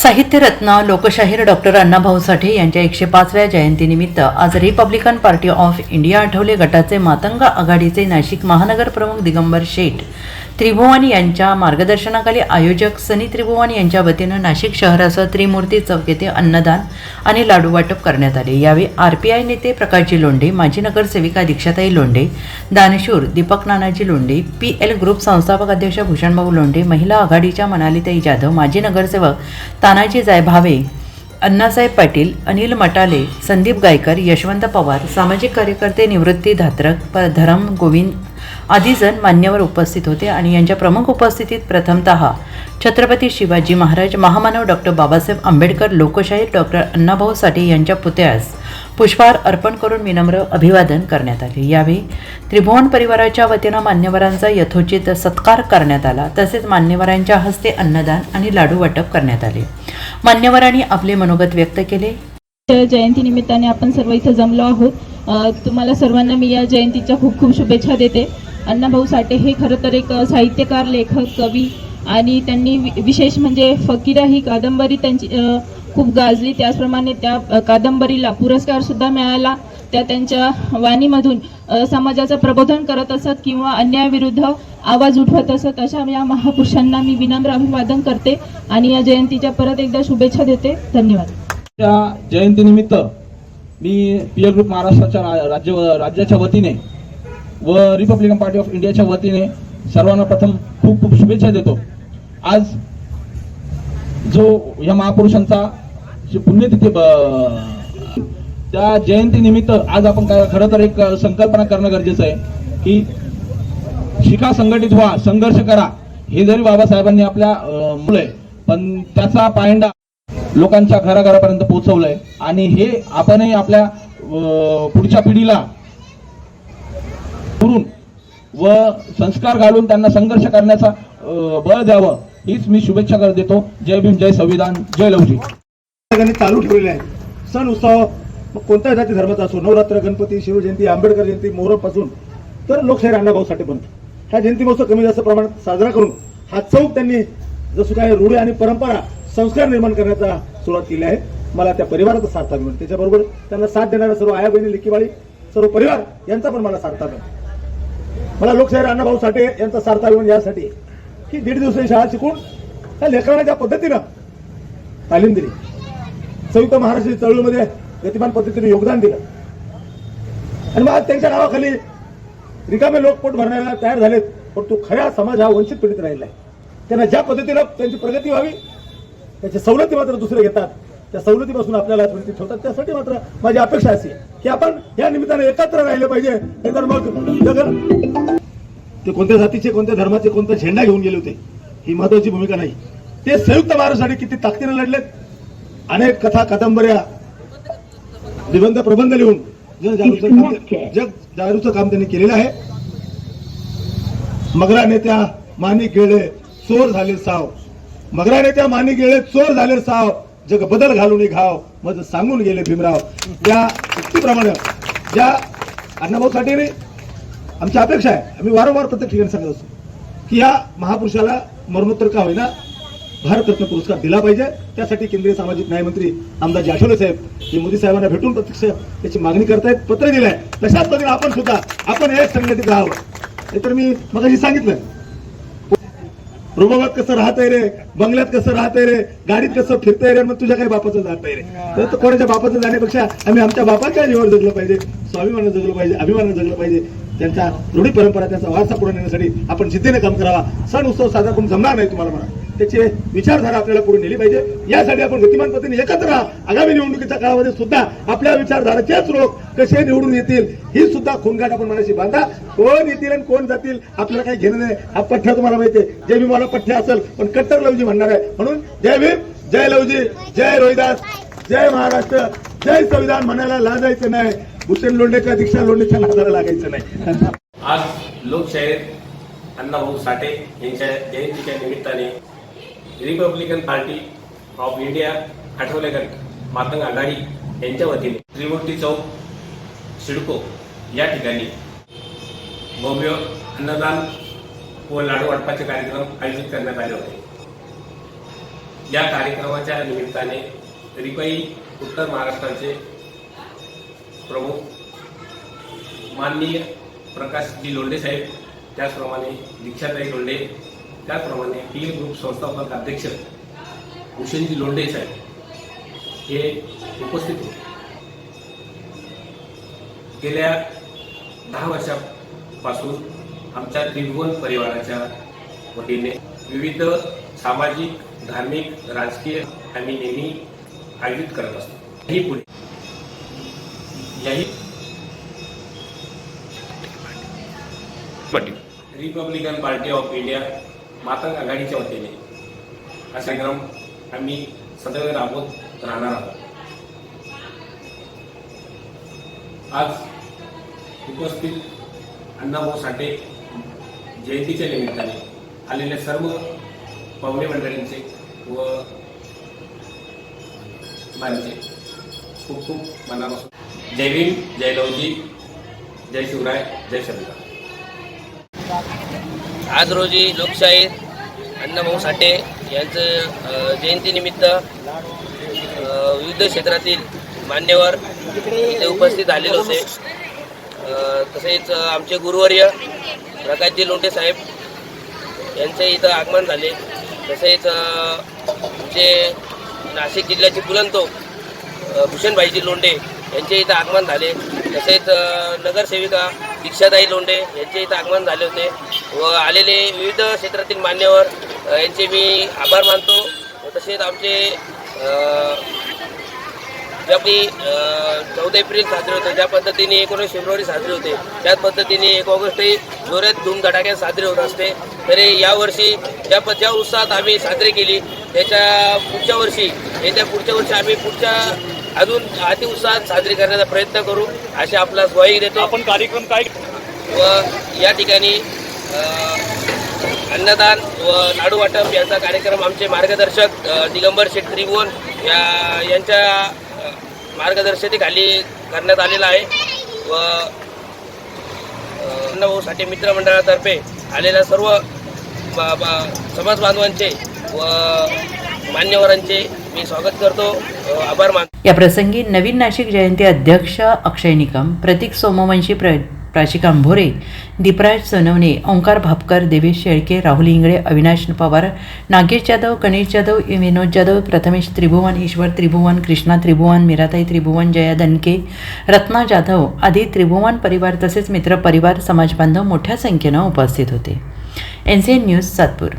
साहित्यरत्न लोकशाहीर डॉक्टर अण्णाभाऊ साठे यांच्या एकशे पाचव्या जयंतीनिमित्त आज Republican Party of India Athawale गटाचे मातंग आघाडीचे नाशिक महानगर प्रमुख दिगंबर शेठ त्रिभुवन यांच्या मार्गदर्शनाखाली आयोजक सनी त्रिभुवन यांच्या वतीनं नाशिक शहरासह त्रिमूर्ती चौक येथे अन्नदान आणि लाडू वाटप करण्यात आले. यावेळी आय नेते प्रकाशजी लोंढे माजी नगरसेविका दीक्षाताई लोंढे दानशूर Deepak Nanaji Londhe P L group संस्थापक अध्यक्ष भूषणभाऊ लोंढे महिला आघाडीच्या मनालीताई जाधव माजी नगरसेवक तानाजी जाय भावे अण्णासाहेब पाटील अनिल मटाले संदीप गायकर यशवंत पवार सामाजिक कार्यकर्ते निवृत्ती धात्रक प धरम गोविंद आदी जण मान्यवर उपस्थित होते आणि यांच्या प्रमुख उपस्थितीत प्रथमतः छत्रपती शिवाजी महाराज महामानव डॉक्टर बाबासाहेब आंबेडकर लोकशाहीर डॉक्टर अण्णाभाऊ साठे यांच्या पुतळ्यास पुष्पहार अर्पण करून विनम्र अभिवादन करण्यात आले. यावेळी त्रिभुवन परिवाराच्या वतीनं मान्यवरांचा यथोचित सत्कार करण्यात आला. तसेच मान्यवरांच्या हस्ते अन्नदान आणि लाडू वाटप करण्यात आले. मान्यवरांनी आपले मनोगत व्यक्त केले. जयंती निमित्ताने आपण सर्व इथं जमलो आहोत. तुम्हाला सर्वांना मी या जयंतीच्या खूप खूप शुभेच्छा देते. अण्णाभाऊ साठे हे खरं तर एक साहित्यकार लेखक कवी आणि त्यांनी वि- विशेष म्हणजे फकीरा ही कादंबरी त्यांची खूप गाजली. त्याचप्रमाणे त्या कादंबरीला पुरस्कार सुद्धा मिळाला. त्या त्यांच्या वाणीमधून समाजाचं प्रबोधन करत असत किंवा अन्यायाविरुद्ध आवाज उठवत असत अशा या महापुरुषांना मी विनम्र अभिवादन करते आणि या जयंतीच्या परत एकदा शुभेच्छा देते. धन्यवाद. त्या जयंतीनिमित्त मी पी एल ग्रुप महाराष्ट्राच्या राज्य राज्याच्या वतीने व रिपब्लिकन पार्टी ऑफ इंडियाच्या वतीने सर्वांना प्रथम खूप खूप शुभेच्छा देतो. आज जो या महापुरुषांचा पुण्यतिथी त्या जयंतीनिमित्त आज आपण काय खरं तर एक संकल्पना करणं गरजेचं आहे की शिका संघटित व्हा संघर्ष करा. हे जरी बाबासाहेबांनी आपल्या मुलं पण त्याचा पायंडा लोकांच्या घराघरापर्यंत पोहोचवलंय. आणि हे आपणही आपल्या पुढच्या पिढीला करून व संस्कार घालून त्यांना संघर्ष करण्याचा बळ द्यावं हीच मी शुभेच्छा कर देतो. जय भीम जय संविधान जय लवजी. सगळ्यांनी चालू ठेवलेले आहे. सण उत्सव मग जाती धर्माचा असो नवरात्र गणपती शिवजयंती आंबेडकर जयंती मोहरमपासून तर लोकशाही अण्णाभाऊ साठे बनतो ह्या जयंती महोत्सव कमी जास्त प्रमाणात साजरा करून हा चौक त्यांनी जसं काय रूढी आणि परंपरा संस्कार निर्माण करण्याचा सुरुवात केली आहे. मला त्या परिवाराचा साथ मिळतो त्याच्याबरोबर त्यांना साथ देणाऱ्या सर्व आया बहिणी लिखीवाळी सर्व परिवार यांचा पण मला सार्थ मिळतो मला लोकशाहीर अण्णाभाऊ साठे यांचा सार्थ मिळून यासाठी. की दीड दिवसाची शाळा शिकून त्या लेकरांना ज्या पद्धतीनं तालीम दिली. संयुक्त महाराष्ट्र चळवळीमध्ये गतिमान पद्धतीने योगदान दिलं. आणि मग आज त्यांच्या नावाखाली रिकामे लोक पोट भरण्याला तयार झालेत. पण तो खऱ्या समाज हा वंचित पीडित राहिला आहे. त्यांना ज्या पद्धतीनं त्यांची प्रगती व्हावी त्याच्या सवलती मात्र दुसरे घेतात. त्या सवलतीपासून आपल्याला स्मृती ठेवतात. त्यासाठी मात्र माझी अपेक्षा अशी आहे की आपण या निमित्ताने एकत्र राहिले पाहिजे. नाहीतर मग जग ते कोणत्या जातीचे कोणत्या धर्माचे कोणता झेंडा घेऊन गेले होते ही महत्वाची भूमिका नाही. ते संयुक्त महाराष्ट्रासाठी किती ताकदीने लढलेत. अनेक कथा कादंबऱ्या निबंध प्रबंध लिहून जग जागृतीचं काम जग जागृतीचं काम त्यांनी केलेलं आहे. मगरा नेत्या मानी गेले चोर झाले साव. मगराण्याच्या माने गेले चोर झाले साव. जग बदल घालून घाव मग सांगून गेले भीमराव. त्या युक्तीप्रमाणे ज्या अण्णाभाऊ आमची अपेक्षा आहे. आम्ही वारंवार प्रत्येक ठिकाणी सांगत असतो की या महापुरुषाला मरणोत्तर का होईना भारतरत्न पुरस्कार दिला पाहिजे. त्यासाठी केंद्रीय सामाजिक न्यायमंत्री आमदार आठवले साहेब हे मोदी साहेबांना भेटून प्रत्यक्ष त्याची मागणी करतायत पत्र दिलंय. तशाच पद्धतीने आपण सुद्धा. आपण एक संघटित राहावं तर मी मग सांगितलं रुबाबात कसं राहतंय रे? बंगल्यात कसं राहतंय रे? गाडीत कसं फिरताय रे? मग तुझ्या काही बापाचं आहे रे. तर कोणाच्या बापाचं जाण्यापेक्षा आम्ही आमच्या बापाच्या जीवावर जगलं पाहिजे. स्वाभिमानानं जगलं पाहिजे अभिमानानं जगलं पाहिजे. त्यांचा रूढी परंपरा त्यांचा वारसा पुढे नेण्यासाठी आपण जिद्दीने काम करावा. सण उत्सव साजरा करून जमणार नाही तुम्हाला म्हणा त्याची विचारधारा आपल्याला पुढे नेली पाहिजे. यासाठी आपण गतिमान पद्धतीने एकत्र राहा. आगामी निवडणुकीच्या काळामध्ये सुद्धा आपल्या विचारधाराचेच लोक कसे निवडून येतील ही सुद्धा खूनगाठ आपण मनाशी बांधा. कोण येतील आणि कोण जातील आपल्याला काही घेणं नाही हा पठ्ठा तुम्हाला माहिती आहे जय भीम मला पठ्ठा असेल पण कट्टर लवजी म्हणणार आहे. म्हणून जय भीम जय लवजी जय रोहिदास जय महाराष्ट्र. जय संविधान म्हणायला लाजायचं नाही. भूषण का दीक्षा लोंढेच्या नादाला लागायचं नाही. आज लोकशाहीर अण्णाभाऊ साठे यांच्या जयंतीच्या निमित्ताने Republican Party of India Athawalekar Matang आघाडी यांच्या वतीने. त्रिमूर्ती चौक सिडको या ठिकाणी भव्य अन्नदान व लाडू वाटपाचे कार्यक्रम आयोजित करण्यात आले होते. या कार्यक्रमाच्या निमित्ताने रिपाई उत्तर महाराष्ट्राचे प्रमुख माननीय प्रकाशजी लोंढे साहेब त्याचप्रमाणे दीक्षाताई लोंढे त्याचप्रमाणे पी ए ग्रुप संस्थापक अध्यक्ष भूषणजी लोंढे साहेब हे उपस्थित होते. गेल्या दहा वर्षापासून आमच्या त्रिभुवन परिवाराच्या वतीने विविध सामाजिक धार्मिक राजकीय आम्ही नेहमी आयोजित करत असतो. ही पुढे याही Republican Party of India Matang आघाडीच्या वतीने हा संग्राम आम्ही सदैव राबवत राहणार आहोत. आज उपस्थित अण्णाभाऊ साठे जयंतीच्या निमित्ताने आलेल्या सर्व पाहुणे मंडळींचे व माझे खूप खूप मनापासून. जय भीम जय लवजी जय शिवराय जय शंकर आज रोजी लोकशाहीर अण्णाभाऊ साठे यांचं जयंतीनिमित्त विविध क्षेत्रातील मान्यवर इथे उपस्थित झालेले होते. तसेच आमचे गुरुवर्य प्रकाशजी लोंढे साहेब यांचे इथं आगमन झाले. तसेच आमचे नाशिक जिल्ह्याचे पुलंतो भूषणभाईजी लोंढे यांचे इथं आगमन झाले. तसेच नगरसेविका दीक्षाताई लोंढे यांचे इथं आगमन झाले होते. व आलेले विविध क्षेत्रातील मान्यवर यांचे मी आभार मानतो. तसेच आमचे ज्या आपली चौदा एप्रिल साजरे होते ज्या पद्धतीने एकोणीस फेब्रुवारी साजरे होते त्याच पद्धतीने एक ऑगस्टही जोरात धूमधडाक्यात साजरे होत असते. तरी यावर्षी ज्या प- ज्या उत्साहात आम्ही साजरी केली त्याच्या पुढच्या वर्षी येत्या पुढच्या वर्षी आम्ही पुढच्या अजून अतिउत्साहात साजरी करण्याचा प्रयत्न करू अशी आपला ग्वाही देतो. आपण कार्यक्रम काय व या ठिकाणी अन्नदान व लाडू वाटप यांचा कार्यक्रम आमचे मार्गदर्शक दिगंबर शेठ त्रिभुवन या यांच्या मार्गदर्शतेखाली करण्यात आलेला आहे. व अ, साठे मित्रमंडळातर्फे आलेल्या सर्व ब- समाज बांधवांचे व मान्यवरांचे मी स्वागत करतो. आभार मान या प्रसंगी नवीन नाशिक जयंती अध्यक्ष अक्षय निकम प्रतीक सोमवंशी प्र प्राची अंभोरे दीपराज सोनवणे ओंकार भापकर देवेश शेळके राहुल इंगळे अविनाश पवार नागेश जाधव गणेश जाधव विनोद जाधव प्रथमेश त्रिभुवन ईश्वर त्रिभुवन कृष्णा त्रिभुवन मीराताई त्रिभुवन जया दणके रत्ना जाधव आदी त्रिभुवन परिवार तसेच मित्र परिवार समाजबांधव मोठ्या संख्येनं उपस्थित होते. N C N news Satpur.